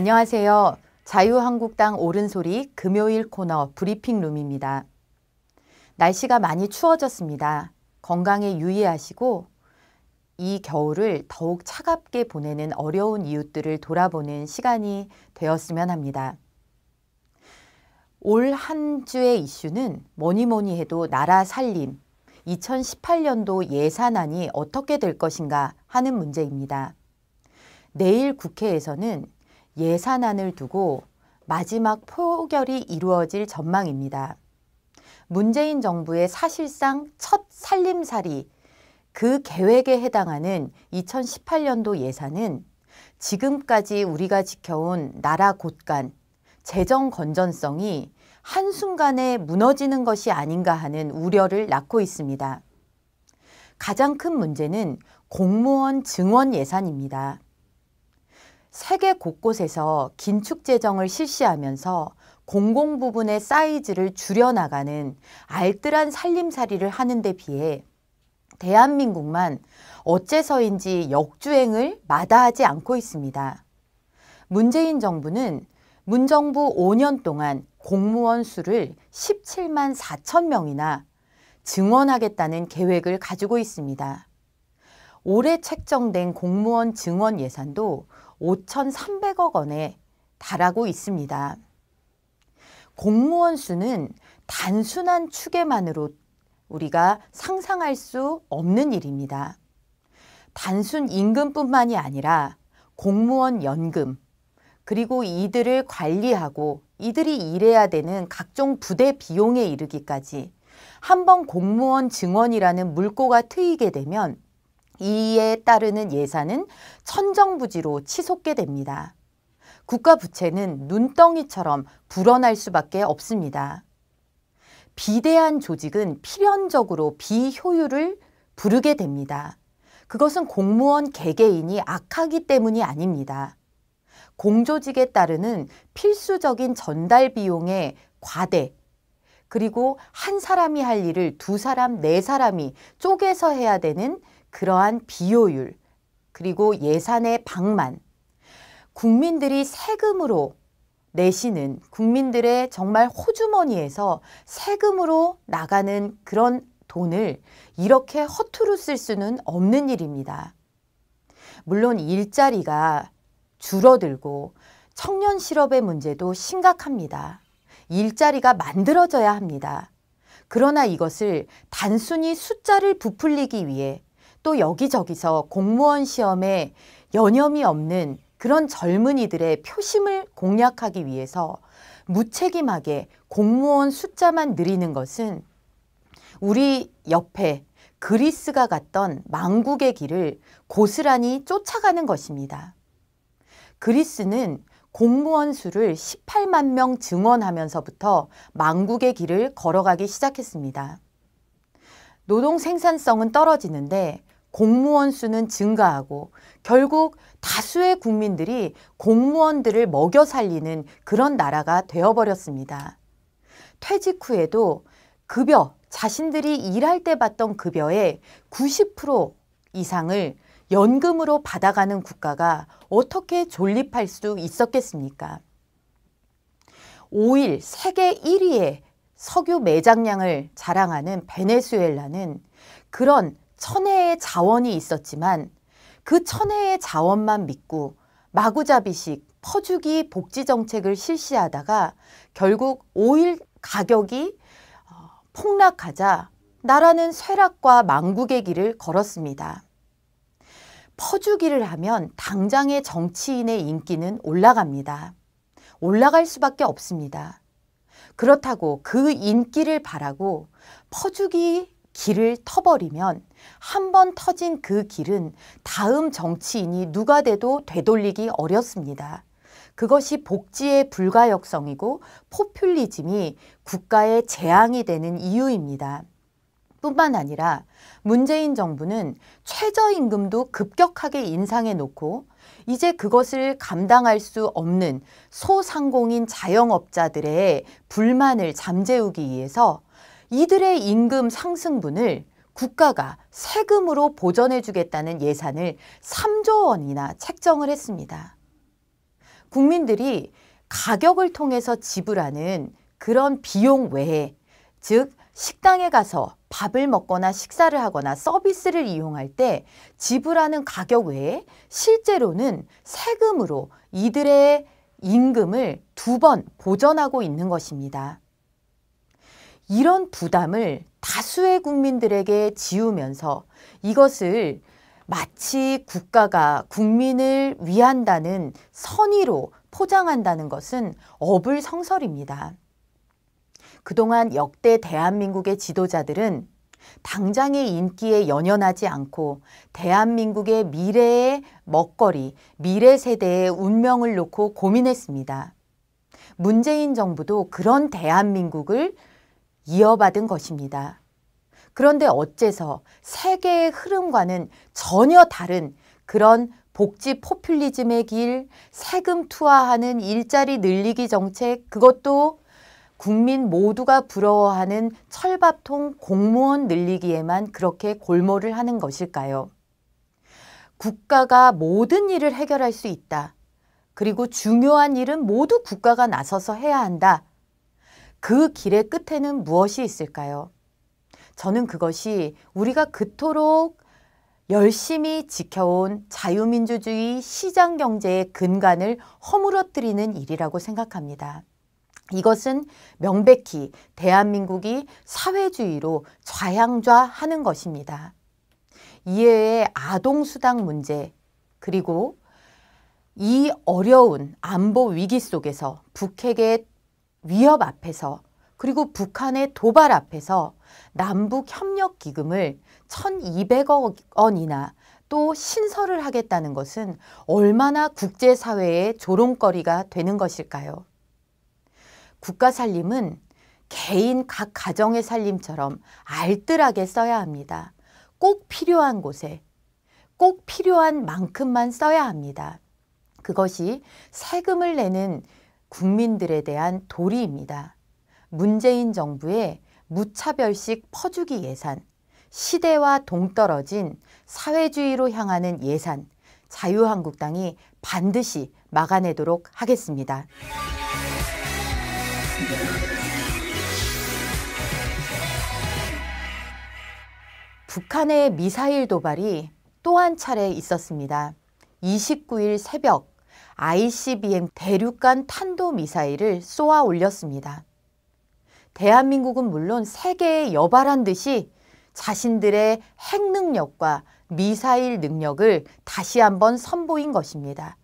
안녕하세요. 자유한국당 옳은소리 금요일 코너 브리핑룸입니다. 날씨가 많이 추워졌습니다. 건강에 유의하시고 이 겨울을 더욱 차갑게 보내는 어려운 이웃들을 돌아보는 시간이 되었으면 합니다. 올 한 주의 이슈는 뭐니 뭐니 해도 나라 살림, 2018년도 예산안이 어떻게 될 것인가 하는 문제입니다. 내일 국회에서는 예산안을 두고 마지막 포결이 이루어질 전망입니다. 문재인 정부의 사실상 첫 살림살이 그 계획에 해당하는 2018년도 예산은 지금까지 우리가 지켜온 나라 곳간 재정 건전성이 한순간에 무너지는 것이 아닌가 하는 우려를 낳고 있습니다. 가장 큰 문제는 공무원 증원 예산입니다. 세계 곳곳에서 긴축 재정을 실시하면서 공공 부분의 사이즈를 줄여나가는 알뜰한 살림살이를 하는 데 비해 대한민국만 어째서인지 역주행을 마다하지 않고 있습니다. 문재인 정부는 문정부 5년 동안 공무원 수를 17만 4천 명이나 증원하겠다는 계획을 가지고 있습니다. 올해 책정된 공무원 증원 예산도 5,300억 원에 달하고 있습니다. 공무원 수는 단순한 추계만으로 우리가 상상할 수 없는 일입니다. 단순 임금뿐만이 아니라 공무원 연금, 그리고 이들을 관리하고 이들이 일해야 되는 각종 부대 비용에 이르기까지 한번 공무원 증원이라는 물꼬가 트이게 되면 이에 따르는 예산은 천정부지로 치솟게 됩니다. 국가 부채는 눈덩이처럼 불어날 수밖에 없습니다. 비대한 조직은 필연적으로 비효율을 부르게 됩니다. 그것은 공무원 개개인이 악하기 때문이 아닙니다. 공조직에 따르는 필수적인 전달 비용의 과대, 그리고 한 사람이 할 일을 두 사람, 네 사람이 쪼개서 해야 되는 그러한 비효율, 그리고 예산의 방만, 국민들이 세금으로 내시는 국민들의 정말 호주머니에서 세금으로 나가는 그런 돈을 이렇게 허투루 쓸 수는 없는 일입니다. 물론 일자리가 줄어들고 청년 실업의 문제도 심각합니다. 일자리가 만들어져야 합니다. 그러나 이것을 단순히 숫자를 부풀리기 위해 또 여기저기서 공무원 시험에 여념이 없는 그런 젊은이들의 표심을 공략하기 위해서 무책임하게 공무원 숫자만 늘리는 것은 우리 옆에 그리스가 갔던 망국의 길을 고스란히 쫓아가는 것입니다. 그리스는 공무원 수를 18만 명 증원하면서부터 망국의 길을 걸어가기 시작했습니다. 노동 생산성은 떨어지는데 공무원 수는 증가하고 결국 다수의 국민들이 공무원들을 먹여 살리는 그런 나라가 되어버렸습니다. 퇴직 후에도 급여, 자신들이 일할 때 받던 급여의 90% 이상을 연금으로 받아가는 국가가 어떻게 존립할 수 있었겠습니까? 5일 세계 1위의 석유 매장량을 자랑하는 베네수엘라는 그런 천혜의 자원이 있었지만 그 천혜의 자원만 믿고 마구잡이식 퍼주기 복지 정책을 실시하다가 결국 오일 가격이 어, 폭락하자 나라는 쇠락과 망국의 길을 걸었습니다. 퍼주기를 하면 당장의 정치인의 인기는 올라갑니다. 올라갈 수밖에 없습니다. 그렇다고 그 인기를 바라고 퍼주기 길을 터버리면 한 번 터진 그 길은 다음 정치인이 누가 돼도 되돌리기 어렵습니다. 그것이 복지의 불가역성이고 포퓰리즘이 국가의 재앙이 되는 이유입니다. 뿐만 아니라 문재인 정부는 최저임금도 급격하게 인상해 놓고 이제 그것을 감당할 수 없는 소상공인 자영업자들의 불만을 잠재우기 위해서 이들의 임금 상승분을 국가가 세금으로 보전해 주겠다는 예산을 3조 원이나 책정을 했습니다. 국민들이 가격을 통해서 지불하는 그런 비용 외에 즉 식당에 가서 밥을 먹거나 식사를 하거나 서비스를 이용할 때 지불하는 가격 외에 실제로는 세금으로 이들의 임금을 두 번 보전하고 있는 것입니다. 이런 부담을 다수의 국민들에게 지우면서 이것을 마치 국가가 국민을 위한다는 선의로 포장한다는 것은 어불성설입니다. 그동안 역대 대한민국의 지도자들은 당장의 인기에 연연하지 않고 대한민국의 미래의 먹거리, 미래 세대의 운명을 놓고 고민했습니다. 문재인 정부도 그런 대한민국을 이어받은 것입니다. 그런데 어째서 세계의 흐름과는 전혀 다른 그런 복지 포퓰리즘의 길, 세금 투하하는 일자리 늘리기 정책, 그것도 국민 모두가 부러워하는 철밥통 공무원 늘리기에만 그렇게 골몰을 하는 것일까요? 국가가 모든 일을 해결할 수 있다. 그리고 중요한 일은 모두 국가가 나서서 해야 한다. 그 길의 끝에는 무엇이 있을까요? 저는 그것이 우리가 그토록 열심히 지켜온 자유민주주의 시장 경제의 근간을 허물어뜨리는 일이라고 생각합니다. 이것은 명백히 대한민국이 사회주의로 좌양좌하는 것입니다. 이외에 아동수당 문제 그리고 이 어려운 안보 위기 속에서 북핵의 위협 앞에서 그리고 북한의 도발 앞에서 남북 협력 기금을 1200억 원이나 또 신설을 하겠다는 것은 얼마나 국제사회의 조롱거리가 되는 것일까요? 국가 살림은 개인 각 가정의 살림처럼 알뜰하게 써야 합니다. 꼭 필요한 곳에 꼭 필요한 만큼만 써야 합니다. 그것이 세금을 내는 국민들에 대한 도리입니다. 문재인 정부의 무차별식 퍼주기 예산, 시대와 동떨어진 사회주의로 향하는 예산, 자유한국당이 반드시 막아내도록 하겠습니다. 북한의 미사일 도발이 또 한 차례 있었습니다. 29일 새벽 ICBM 대륙간 탄도미사일을 쏘아 올렸습니다. 대한민국은 물론 세계에 여발한 듯이 자신들의 핵 능력과 미사일 능력을 다시 한번 선보인 것입니다.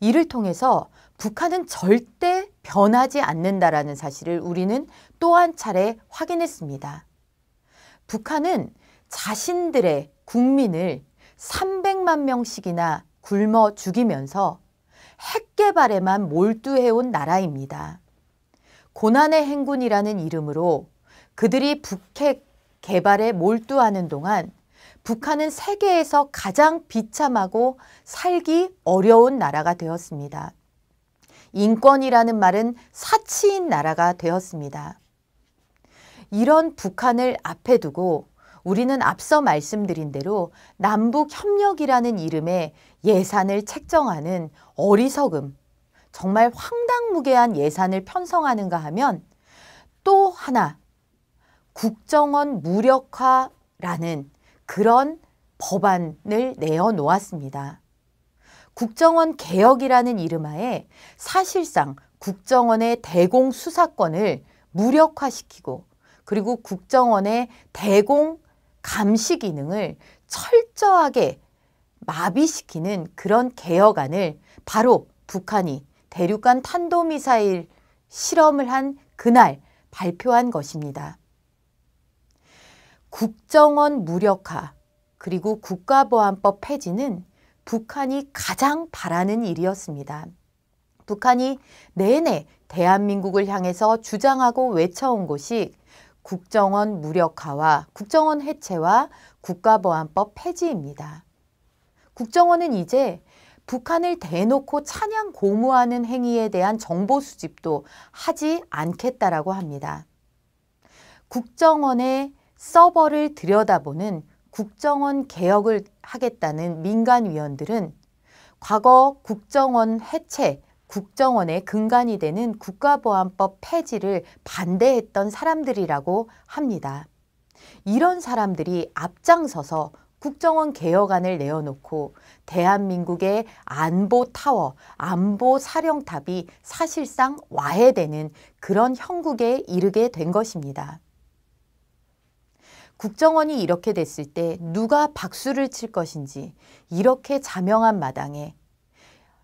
이를 통해서 북한은 절대 변하지 않는다라는 사실을 우리는 또 한 차례 확인했습니다. 북한은 자신들의 국민을 300만 명씩이나 굶어 죽이면서 핵 개발에만 몰두해온 나라입니다. 고난의 행군이라는 이름으로 그들이 북핵 개발에 몰두하는 동안 북한은 세계에서 가장 비참하고 살기 어려운 나라가 되었습니다. 인권이라는 말은 사치인 나라가 되었습니다. 이런 북한을 앞에 두고 우리는 앞서 말씀드린 대로 남북 협력이라는 이름의 예산을 책정하는 어리석음, 정말 황당무계한 예산을 편성하는가 하면 또 하나 국정원 무력화라는 그런 법안을 내어 놓았습니다. 국정원 개혁이라는 이름하에 사실상 국정원의 대공 수사권을 무력화시키고 그리고 국정원의 대공 감시 기능을 철저하게 마비시키는 그런 개혁안을 바로 북한이 대륙간 탄도미사일 실험을 한 그날 발표한 것입니다. 국정원 무력화 그리고 국가보안법 폐지는 북한이 가장 바라는 일이었습니다. 북한이 내내 대한민국을 향해서 주장하고 외쳐온 것이 국정원 무력화와 국정원 해체와 국가보안법 폐지입니다. 국정원은 이제 북한을 대놓고 찬양 고무하는 행위에 대한 정보 수집도 하지 않겠다라고 합니다. 국정원의 서버를 들여다보는 국정원 개혁을 하겠다는 민간 위원들은 과거 국정원 해체, 국정원의 근간이 되는 국가보안법 폐지를 반대했던 사람들이라고 합니다. 이런 사람들이 앞장서서 국정원 개혁안을 내어놓고 대한민국의 안보 타워, 안보 사령탑이 사실상 와해되는 그런 형국에 이르게 된 것입니다. 국정원이 이렇게 됐을 때 누가 박수를 칠 것인지 이렇게 자명한 마당에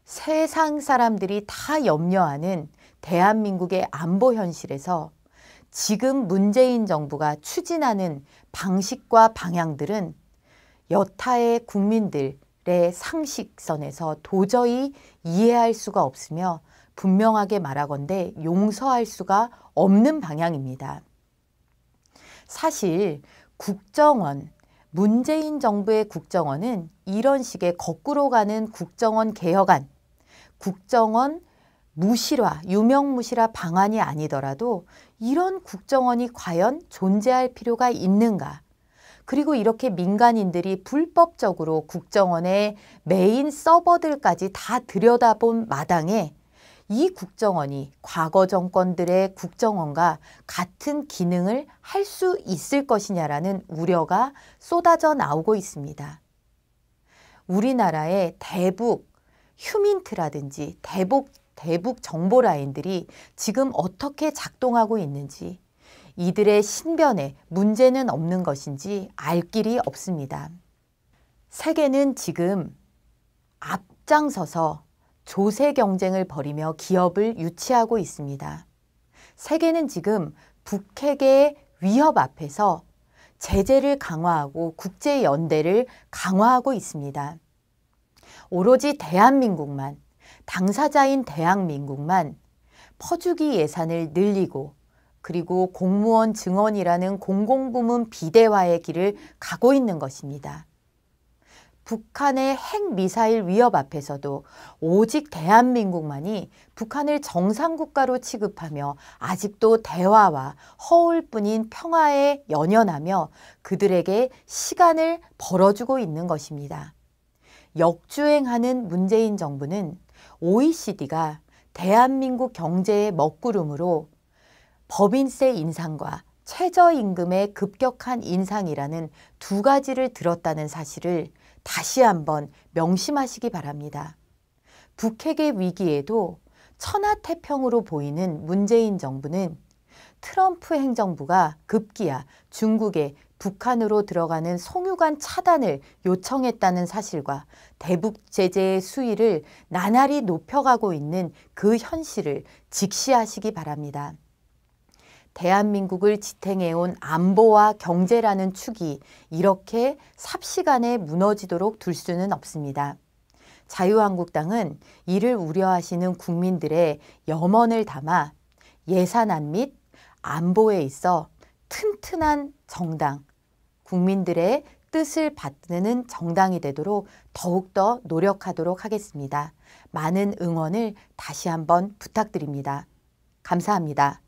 세상 사람들이 다 염려하는 대한민국의 안보 현실에서 지금 문재인 정부가 추진하는 방식과 방향들은 여타의 국민들의 상식선에서 도저히 이해할 수가 없으며 분명하게 말하건대 용서할 수가 없는 방향입니다. 사실 국정원, 문재인 정부의 국정원은 이런 식의 거꾸로 가는 국정원 개혁안, 국정원 무실화, 유명무실화 방안이 아니더라도 이런 국정원이 과연 존재할 필요가 있는가? 그리고 이렇게 민간인들이 불법적으로 국정원의 메인 서버들까지 다 들여다본 마당에 이 국정원이 과거 정권들의 국정원과 같은 기능을 할 수 있을 것이냐라는 우려가 쏟아져 나오고 있습니다. 우리나라의 대북 휴민트라든지 대북 대북 정보 라인들이 지금 어떻게 작동하고 있는지 이들의 신변에 문제는 없는 것인지 알 길이 없습니다. 세계는 지금 앞장서서 조세 경쟁을 벌이며 기업을 유치하고 있습니다. 세계는 지금 북핵의 위협 앞에서 제재를 강화하고 국제 연대를 강화하고 있습니다. 오로지 대한민국만 당사자인 대한민국만 퍼주기 예산을 늘리고 그리고 공무원 증언이라는 공공부문 비대화의 길을 가고 있는 것입니다. 북한의 핵미사일 위협 앞에서도 오직 대한민국만이 북한을 정상국가로 취급하며 아직도 대화와 허울 뿐인 평화에 연연하며 그들에게 시간을 벌어주고 있는 것입니다. 역주행하는 문재인 정부는 OECD가 대한민국 경제의 먹구름으로 법인세 인상과 최저임금의 급격한 인상이라는 두 가지를 들었다는 사실을 다시 한번 명심하시기 바랍니다. 북핵의 위기에도 천하태평으로 보이는 문재인 정부는 트럼프 행정부가 급기야 중국의 북한으로 들어가는 송유관 차단을 요청했다는 사실과 대북 제재의 수위를 나날이 높여가고 있는 그 현실을 직시하시기 바랍니다. 대한민국을 지탱해온 안보와 경제라는 축이 이렇게 삽시간에 무너지도록 둘 수는 없습니다. 자유한국당은 이를 우려하시는 국민들의 염원을 담아 예산안 및 안보에 있어 튼튼한 정당, 국민들의 뜻을 받는 정당이 되도록 더욱더 노력하도록 하겠습니다. 많은 응원을 다시 한번 부탁드립니다. 감사합니다.